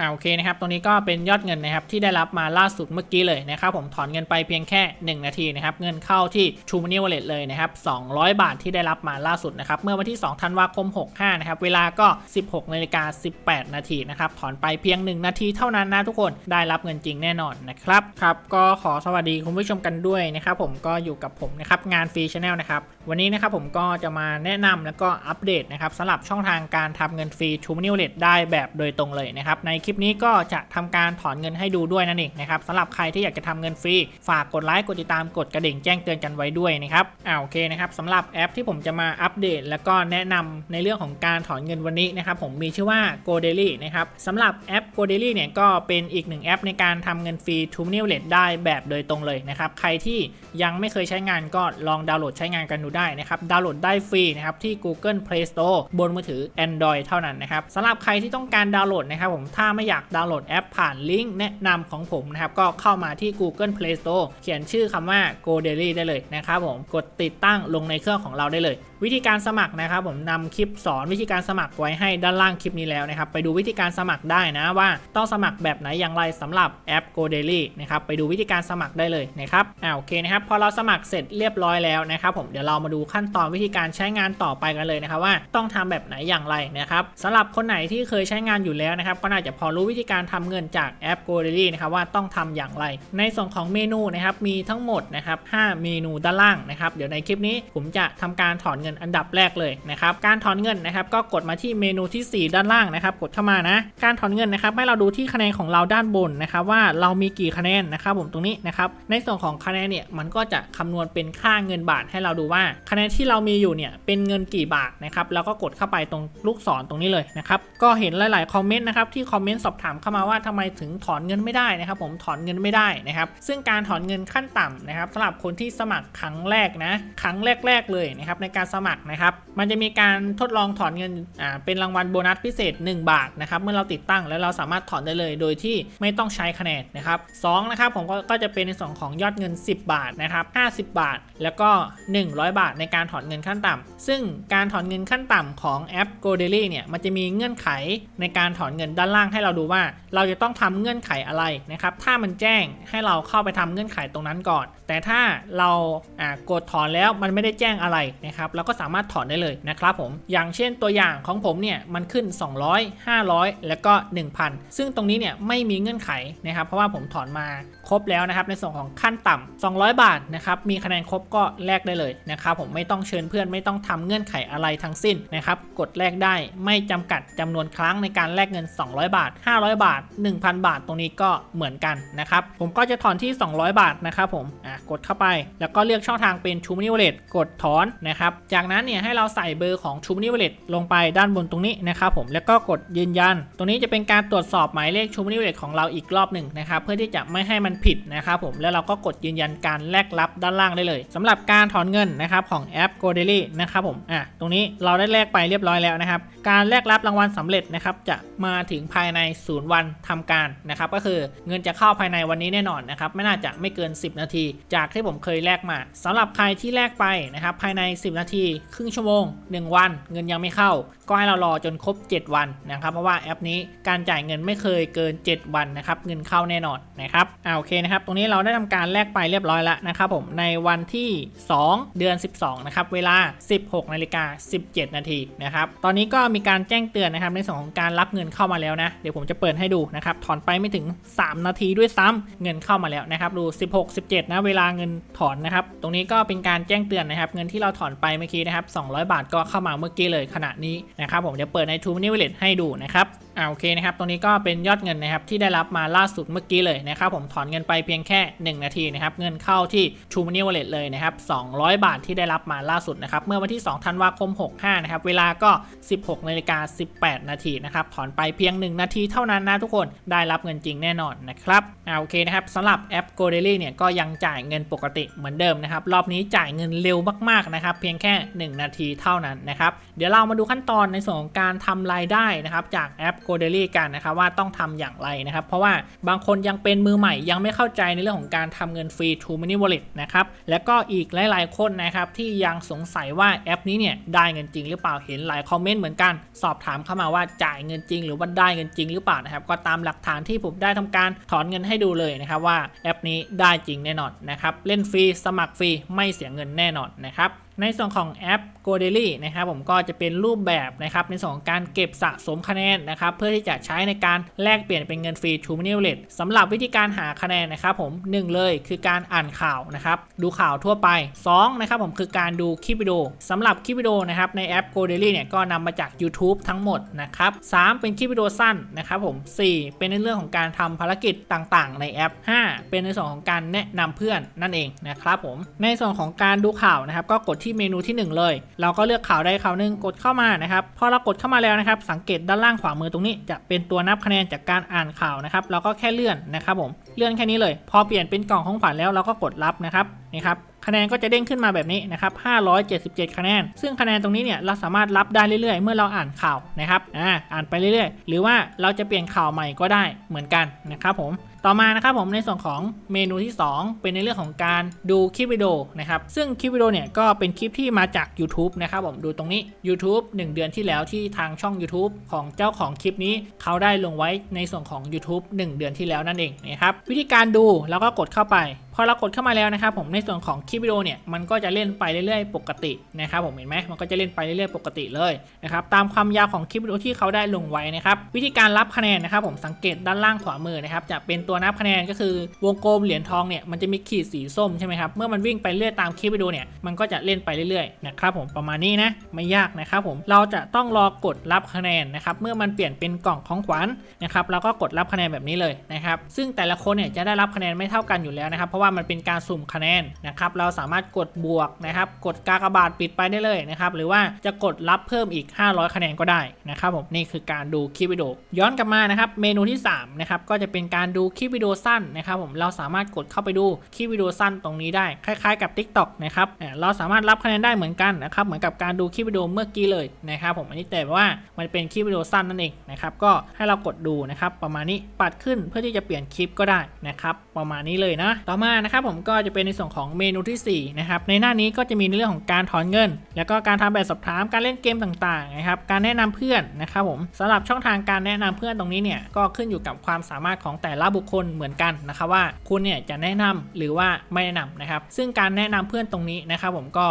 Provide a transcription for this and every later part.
อ่าโอเคนะครับตรงนี้ก็เป็นยอดเงินนะครับที่ได้รับมาล่าสุดเมื่อกี้เลยนะครับผมถอนเงินไปเพียงแค่ 1 นาทีนะครับเงินเข้าที่ True Money Wallet เลยนะครับ200 บาทที่ได้รับมาล่าสุดนะครับเมื่อวันที่ 2 ธันวาคม 65 นะครับเวลาก็ 16นาฬิกา18 นาทีนะครับถอนไปเพียง 1 นาทีเท่านั้นนะทุกคนได้รับเงินจริงแน่นอนนะครับครับก็ขอสวัสดีคุณผู้ชมกันด้วยนะครับผมก็อยู่กับผมนะครับงานฟรีชาแนลนะครับวันนี้นะครับผมก็จะมาแนะนำแล้วก็อัปเดตนะครับสำหรับช่องทางการทำเงินฟรี True Money Wallet ได้แบบโดยตรงเลยนะครับในคลิปลิปนี้ก็จะทำการถอนเงินให้ดูด้วยนั่นเองนะครับสำหรับใครที่อยากจะทำเงินฟรี ฝากกดไลค์กดติดตามกดกระดิ่งแจ้งเตือนกันไว้ด้วยนะครับอ่าโอเคนะครับสำหรับแอปที่ผมจะมาอัปเดต แล้วก็แนะนำในเรื่องของการถอนเงินวันนี้นะครับผมมีชื่อว่า Go Daily นะครับสำหรับแอป Go Daily เนี่ยก็เป็นอีกหนึ่งแอปในการทำเงินฟรี True Money Wallet ได้แบบโดยตรงเลยนะครับใครที่ยังไม่เคยใช้งานก็ลองดาวน์โหลดใช้งานกันดูได้นะครับดาวน์โหลดได้ฟรีนะครับที่ Google Play Store บนมือถือ Android เท่านั้นนะครับสำหรับใครที่ต้องการดาวน์โหลดนะครับผมถ้าไไม่อยากดาวน์โหลดแอปผ่านลิงก์แนะนำของผมนะครับ ก็เข้ามาที่ Google Play Store เขียนชื่อคำว่า Go Daily ได้เลยนะครับผมกดติดตั้งลงในเครื่องของเราได้เลย วิธีการสมัครนะครับผมนำคลิปสอนวิธีการสมัครไว้ให้ด้านล่างคลิปนี้แล้วนะครับไปดูวิธีการสมัครได้นะว่าต้องสมัครแบบไหนอย่างไรสำหรับแอป Go Daily นะครับไปดูวิธีการสมัครได้เลยนะครับอ่าโอเคนะครับพอเราสมัครเสร็จเรียบร้อยแล้วนะครับผมเดี๋ยวเรามาดูขั้นตอนวิธีการใช้งานต่อไปกันเลยนะครับว่าต้องทำแบบไหนอย่างไรนะครับสำหรับคนไหนที่เคยใช้งานอยู่แล้วนะครับก็น่าจะพอรู้วิธีการทำเงินจากแอป Go Daily นะครับว่าต้องทำอย่างไร ในส่วนของเมนูนะครับมีทั้งหมดนะครับ5เมนูด้านล่างนะครับเดี๋ยวในคลิปนี้ผมจะทำการถอนเงินอันดับแรกเลยนะครับการถอนเงินนะครับก็กดมาที่เมนูที่ 4 ด้านล่างนะครับกดเข้ามานะการถอนเงินนะครับให้เราดูที่คะแนนของเราด้านบนนะครับว่าเรามีกี่คะแนนนะครับผมตรงนี้นะครับในส่วนของคะแนนเนี่ยมันก็จะคำนวณเป็นค่าเงินบาทให้เราดูว่า คะแนนที่เรามีอยู่เนี่ยเป็นเงินกี่บาทนะครับแล้วก็กดเข้าไปตรงลูกศรตรงนี้เลยนะครับก็เห็นหลาย ๆ คอมเมนต์นะครับที่คอมเมนต์สอบถามเข้ามาว่าทำไมถึงถอนเงินไม่ได้นะครับ ผมถอนเงินไม่ได้นะครับ ซึ่งการถอนเงินขั้นต่ำนะครับสำหรับคนที่สมัครครั้งแรกนะครั้งแรก ๆ เลยนะครับในการสมัครนะครับ มันจะมีการทดลองถอนเงินอ่าเป็นรางวัลโบนัสพิเศษ 1 บาทนะครับเมื่อเราติดตั้งแล้วเราสามารถถอนได้เลยโดยที่ไม่ต้องใช้คะแนนนะครับสองนะครับผมก็ก็จะเป็นในส่วนของยอดเงิน 10 บาทนะครับ50 บาท แล้วก็ 100 บาทในการถอนเงินขั้นต่ำซึ่งการถอนเงินขั้นต่ำของแอป Go Daily เนี่ยมันจะมีเงื่อนไขในการถอนเงินด้านล่างให้เราเราดูว่าเราจะต้องทำเงื่อนไขอะไรนะครับ ถ้ามันแจ้งให้เราเข้าไปทำเงื่อนไขตรงนั้นก่อน แต่ถ้าเรากดถอนแล้วมันไม่ได้แจ้งอะไรนะครับ เราก็สามารถถอนได้เลยนะครับผม อย่างเช่นตัวอย่างของผมเนี่ยมันขึ้น 200 500 แล้วก็ 1,000 ซึ่งตรงนี้เนี่ยไม่มีเงื่อนไขนะครับ เพราะว่าผมถอนมาครบแล้วนะครับในส่วนของขั้นต่ำ200 บาทนะครับ มีคะแนนครบก็แลกได้เลยนะครับ ผมไม่ต้องเชิญเพื่อนไม่ต้องทำเงื่อนไขอะไรทั้งสิ้นนะครับ กดแลกได้ไม่จำกัดจำนวนครั้งในการแลกเงิน 200 บาท500 บาท 1,000 บาท ตรงนี้ก็เหมือนกันนะครับ ผมก็จะถอนที่ 200 บาทนะครับผมอะกดเข้าไป แล้วก็เลือกช่องทางเป็น True Money Wallet กดถอนนะครับ จากนั้นเนี่ยให้เราใส่เบอร์ของ True Money Wallet ลงไปด้านบนตรงนี้นะครับผมแล้วก็กดยืนยัน ตรงนี้จะเป็นการตรวจสอบหมายเลข True Money Wallet ของเราอีกรอบหนึ่งนะครับเพื่อที่จะไม่ให้มันผิดนะครับผมแล้วเราก็กดยืนยันการแลกรับด้านล่างได้เลยสำหรับการถอนเงินนะครับของแอป Go Daily นะครับผมอะตรงนี้เราได้แลกไปเรียบร้อยแล้วนะครับการแลกรับรางวัลสำเร็จนะครับจะมาถึงภายในศูนย์วันทำการนะครับก็คือเงินจะเข้าภายในวันนี้แน่นอนนะครับไม่น่าจะไม่เกิน 10 นาที จากที่ผมเคยแลกมาสำหรับใครที่แลกไปนะครับภายใน 10 นาที ครึ่งชั่วโมง 1 วัน เงินยังไม่เข้า ก็ให้เรารอจนครบ 7 วันนะครับเพราะว่าแอปนี้การจ่ายเงินไม่เคยเกิน 7 วันนะครับเงินเข้าแน่นอนนะครับอ่าโอเคนะครับตรงนี้เราได้ทำการแลกไปเรียบร้อยแล้วนะครับผมในวันที่ 2 เดือน 12นะครับเวลา 16นาฬิกา17 นาทีนะครับตอนนี้ก็มีการแจ้งเตือนนะครับในส่วนของการรับเงินเข้ามาแล้วนะเดี๋ยวผมจะเปิดให้ดูนะครับ ถอนไปไม่ถึง 3 นาทีด้วยซ้ำเงินเข้ามาแล้วนะครับดู 16 17 นะ เวลาเงินถอนนะครับ ตรงนี้ก็เป็นการแจ้งเตือนนะครับ เงินที่เราถอนไปเมื่อกี้นะครับ200 บาทก็เข้ามาเมื่อกี้เลยขณะนี้นะครับผมจะเปิดใน True Money Wallet ให้ดูนะครับ อ่าโอเคนะครับ ตรงนี้ก็เป็นยอดเงินนะครับที่ได้รับมาล่าสุดเมื่อกี้เลยนะครับผมถอนเงินไปเพียงแค่ 1 นาทีนะครับเงินเข้าที่ True Money Wallet เลยนะครับ200 บาทที่ได้รับมาล่าสุดนะครับเมื่อวันที่ 2 ธันวาคม 65 นะครับเวลาก็ 16นาฬิกา18 นาทีนะครับถอนไปเพียง 1 นาทีเท่านั้นนะทุกคนได้รับเงินจริงแน่นอนนะครับอ่าโอเคนะครับสำหรับแอป Go Daily เนี่ยก็ยังจ่ายเงินปกติเหมือนเดิมนะครับรอบนี้จ่ายเงินเร็วมากๆนะครับเพียงแค่ 1 นาทีเท่านั้นนะครับเดี๋ยวเรามาดูขั้นตอนในส่วนของการทำรายได้นะครับจากแอปโกเดลี่กันนะครับว่าต้องทำอย่างไรนะครับ เพราะว่าบางคนยังเป็นมือใหม่ยังไม่เข้าใจในเรื่องของการทำเงินฟรี True Money Wallet นะครับแล้วก็อีกหลาย ๆ คนนะครับที่ยังสงสัยว่าแอปนี้เนี่ยได้เงินจริงหรือเปล่าเห็นหลายคอมเมนต์เหมือนกันสอบถามเข้ามาว่าจ่ายเงินจริง หรือว่าได้เงินจริงหรือเปล่านะครับก็ตามหลักฐานที่ผมได้ทำการถอนเงินให้ดูเลยนะครับว่าแอปนี้ได้จริงแน่นอนนะครับเล่นฟรีสมัครฟรีไม่เสียเงินแน่นอนนะครับในส่วนของแอป g o d a i l y นะครับผมก็จะเป็นรูปแบบนะครับในส่วนของการเก็บสะสมคะแนนนะครับเพื่อที่จะใช้ในการแลกเปลี่ยนเป็นเงินฟรี True Money Wallet สำหรับวิธีการหาคะแนนนะครับผม 1 เลยคือการอ่านข่าวนะครับดูข่าวทั่วไป 2 นะครับผมคือการดูคลิปวิดีโอสำหรับคลิปวิดีโอนะครับในแอป g o d a i l y เนี่ยก็นำมาจาก YouTube ทั้งหมดนะครับ3เป็นคลิปวิดีโอสั้นนะครับผม 4 เป็นในเรื่องของการทำภารกิจต่างๆ ในแอป 5 เป็นในส่วนของการแนะนำเพื่อนนั่นเองนะครับผมในส่วนของการดูข่าวนะครับก็กดที่ที่เมนูที่ 1 เลย เราก็เลือกข่าวใดข่าวหนึ่งกดเข้ามานะครับพอเรากดเข้ามาแล้วนะครับ สังเกตด้านล่างขวามือตรงนี้ จะเป็นตัวนับคะแนนจากการอ่านข่าวนะครับ เราก็แค่เลื่อนนะครับผมเลื่อนแค่นี้เลย พอเปลี่ยนเป็นกล่องของขวัญแล้วเราก็กดรับนะครับนี่ครับคะแนนก็จะเด้งขึ้นมาแบบนี้นะครับ 577 คะแนน ซึ่งคะแนนตรงนี้เนี่ยเราสามารถรับได้เรื่อยๆ เมื่อเราอ่านข่าวนะครับ อ่า อ่านไปเรื่อยๆ หรือว่าเราจะเปลี่ยนข่าวใหม่ก็ได้เหมือนกันนะครับผม ต่อมานะครับผมในส่วนของเมนูที่ 2 เป็นในเรื่องของการดูคลิปวิดีโอนะครับซึ่งคลิปวิดีโอเนี่ยก็เป็นคลิปที่มาจาก YouTube นะครับผมดูตรงนี้ YouTube 1 เดือนที่แล้วที่ทางช่อง YouTube ของเจ้าของคลิปนี้ เขาได้ลงไว้ในส่วนของ YouTube 1 เดือนที่แล้วนั่นเองนะครับวิธีการดูแล้วก็กดเข้าไปพอเรากดเข้ามาแล้วนะครับผมในส่วนของคลิปวิดีโอเนี่ยมันก็จะเล่นไปเรื่อยๆ ปกตินะครับผมเห็นไหมมันก็จะเล่นไปเรื่อยๆ ปกติเลยนะครับตามความยาวของคลิปวิดีโอที่เขาได้ลงไว้นะครับวิธีการรับคะแนนนะครับผมสังเกตด้านล่างขวามือนะครับจะเป็นตัวนับคะแนนก็คือวงกลมเหรียญทองเนี่ยมันจะมีขีดสีส้มใช่ไหมครับเมื่อมันวิ่งไปเรื่อยตามคลิปวิดีโอเนี่ยมันก็จะเล่นไปเรื่อยๆนะครับผมประมาณนี้นะไม่ยากนะครับผมเราจะต้องรอกดรับคะแนนนะครับเมื่อมันเปลี่ยนเป็นกล่องของขวัญนะครับเราก็กดรับคะแนนแบบนี้เลยนะครับซึ่งแต่ละคนเนี่ยจะได้รับคะแนนไม่เท่ากันอยู่แล้วนะครับเพราะว่ามันเป็นการสุ่มคะแนนนะครับเราสามารถกดบวกนะครับกดกากบาทปิดไปได้เลยนะครับหรือว่าจะกดรับเพิ่มอีก 500 คะแนนก็ได้นะครับผมนี่คือการดูคลิปวิดีโอย้อนกลับมานะครับเมนูที่3นะครับก็จะเป็นการดูคคลิปวิดีโอสั้นนะครับผมเราสามารถกดเข้าไปดูคลิปวิดีโอสั้นตรงนี้ได้คล้ายๆกับ TikTok นะครับเราสามารถรับคะแนนได้เหมือนกันนะครับเหมือนกับการดูคลิปวิดีโอเมื่อกี้เลยนะครับผมอันนี้แต่ว่ามันเป็นคลิปวิดีโอสั้นนั่นเองนะครับก็ให้เรากดดูนะครับประมาณนี้ปัดขึ้นเพื่อที่จะเปลี่ยนคลิปก็ได้นะครับประมาณนี้เลยนะต่อมานะครับผมก็จะเป็นในส่วนของเมนูที่4นะครับในหน้านี้ก็จะมีในเรื่องของการถอนเงิน แล้วก็การทำแบบสอบถามการเล่นเกมต่างๆนะครับการแนะนำเพื่อนนะครับผมสำหรับช่องทางการแนะนำเพื่อนตรงนี้เนี่ยก็ขึ้นอยู่กับความสามารถของแต่ละบุคคนเหมือนกันนะครับว่าคุณเนี่ยจะแนะนำหรือว่าไม่แนะนำนะครับ ซึ่งการแนะนำเพื่อนตรงนี้นะครับผมก็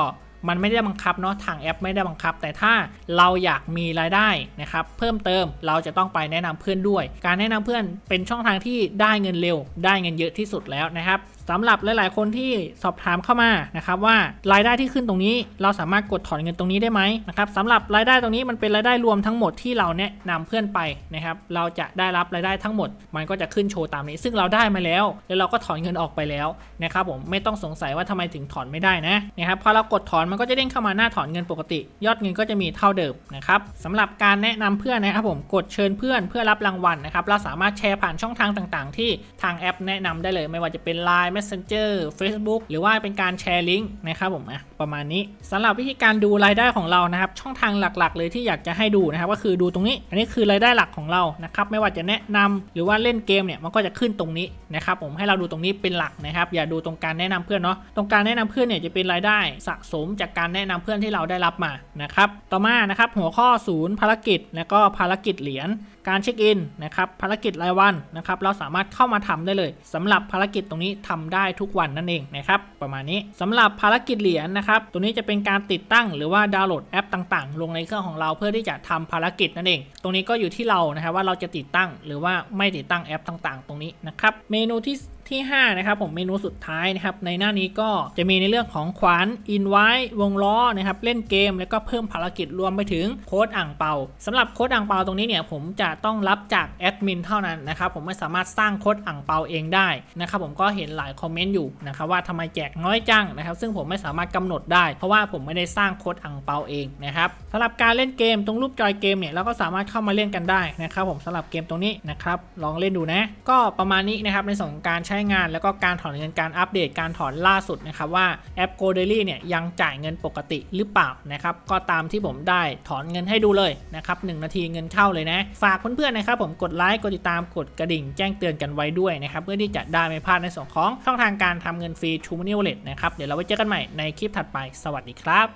มันไม่ได้บังคับเนาะทางแอปไม่ได้บังคับ แต่ถ้าเราอยากมีรายได้นะครับเพิ่มเติมเราจะต้องไปแนะนำเพื่อนด้วย การแนะนำเพื่อนเป็นช่องทางที่ได้เงินเร็ว ได้เงินเยอะที่สุดแล้วนะครับ สำหรับหลาย ๆ คนที่สอบถามเข้ามานะครับว่ารายได้ที่ขึ้นตรงนี้ เราสามารถกดถอนเงินตรงนี้ได้ไหมนะครับสำหรับรายได้ตรงนี้มันเป็นรายได้รวมทั้งหมดที่เราแนะนำเพื่อนไปนะครับเราจะได้รับรายได้ทั้งหมด มันก็จะขึ้นโชว์ตามนี้ ซึ่งเราได้มาแล้ว แล้วเราก็ถอนเงินออกไปแล้วนะครับผมไม่ต้องสงสัยว่าทำไมถึงถอนไม่ได้นะนะครับพอเรากดถอนมันก็จะเด้งเข้ามาหน้าถอนเงินปกติ ยอดเงินก็จะมีเท่าเดิมนะครับสำหรับการแนะนำเพื่อนนะครับผมกดเชิญเพื่อนเพื่อรับรางวัลนะครับเราสามารถแชร์ผ่านช่องทางต่าง ๆ ที่ทางแอปแนะนำได้เลย ไม่ว่าจะเป็น Line Messenger Facebook หรือว่าเป็นการแชร์ลิงก์นะครับผมอะประมาณนี้สำหรับวิธีการดูรายได้ของเรานะครับ ช่องทางหลักๆ เลยที่อยากจะให้ดูนะครับก็คือดูตรงนี้ อันนี้คือรายได้หลักของเรานะครับไม่ว่าจะแนะนำหรือว่าเล่นเกมเนี่ยมันก็จะขึ้นตรงนี้นะครับผมให้เราดูตรงนี้เป็นหลักนะครับ อย่าดูตรงการแนะนำเพื่อนเนาะตรงการแนะนำเพื่อนเนี่ยจะเป็นรายได้สะสมจากการแนะนำเพื่อนที่เราได้รับมานะครับต่อมานะครับหัวข้อศูนย์ภารกิจแล้วก็ภารกิจเหรียญการเช็คอินนะครับภารกิจรายวันนะครับเราสามารถเข้ามาทำได้เลยสำหรับภารกิจตรงนี้ทำได้ทุกวันนั่นเองนะครับประมาณนี้สำหรับภารกิจเหรียญนะครับตัวนี้จะเป็นการติดตั้งหรือว่าดาวน์โหลดแอปต่างๆ ลงในเครื่องของเราเพื่อที่จะทำภารกิจนั่นเอง ตรงนี้ก็อยู่ที่เรานะครับว่าเราจะติดตั้งหรือว่าไม่ติดตั้งแอปต่างๆ ตรงนี้นะครับเมนูที่ ที่5นะครับผมเมนูสุดท้ายนะครับในหน้านี้ก็จะมีในเรื่องของขวานอินไว้วงล้อนะครับเล่นเกมแล้วก็เพิ่มภารกิจรวมไปถึงโค้ดอ่างเปาสำหรับโค้ดอ่างเปาตรงนี้เนี่ยผมจะต้องรับจากแอดมินเท่านั้นนะครับผมไม่สามารถสร้างโค้ดอ่างเปาเองได้นะครับผมก็เห็นหลายคอมเมนต์อยู่นะครับว่าทำไมแจกน้อยจังนะครับซึ่งผมไม่สามารถกำหนดได้ เพราะว่าผมไม่ได้สร้างโค้ดอ่างเปาเองนะครับสำหรับการเล่นเกมตรงรูปจอยเกมเนี่ยเราก็สามารถเข้ามาเล่นกันได้นะครับผมสำหรับเกมตรงนี้นะครับลองเล่นดูนะ ก็ประมาณนี้นะครับในส่วนของการใช้ช้งานแล้วก็การถอนเงินการอัปเดตการถอนล่าสุดนะครับว่าแอป Go Daily เนี่ยยังจ่ายเงินปกติหรือเปล่านะครับก็ตามที่ผมได้ถอนเงินให้ดูเลยนะครับ1นาทีเงินเข้าเลยนะ ฝากเพื่อนๆนะครับผมกดไลค์กดติดตามกดกระดิ่งแจ้งเตือนกันไว้ด้วยนะครับเพื่อที่จะได้ไม่พลาดในส่วนของช่องทางการทำเงินฟรี True Money Wallet นะครับเดี๋ยวเราไว้เจอกันใหม่ในคลิปถัดไปสวัสดีครับ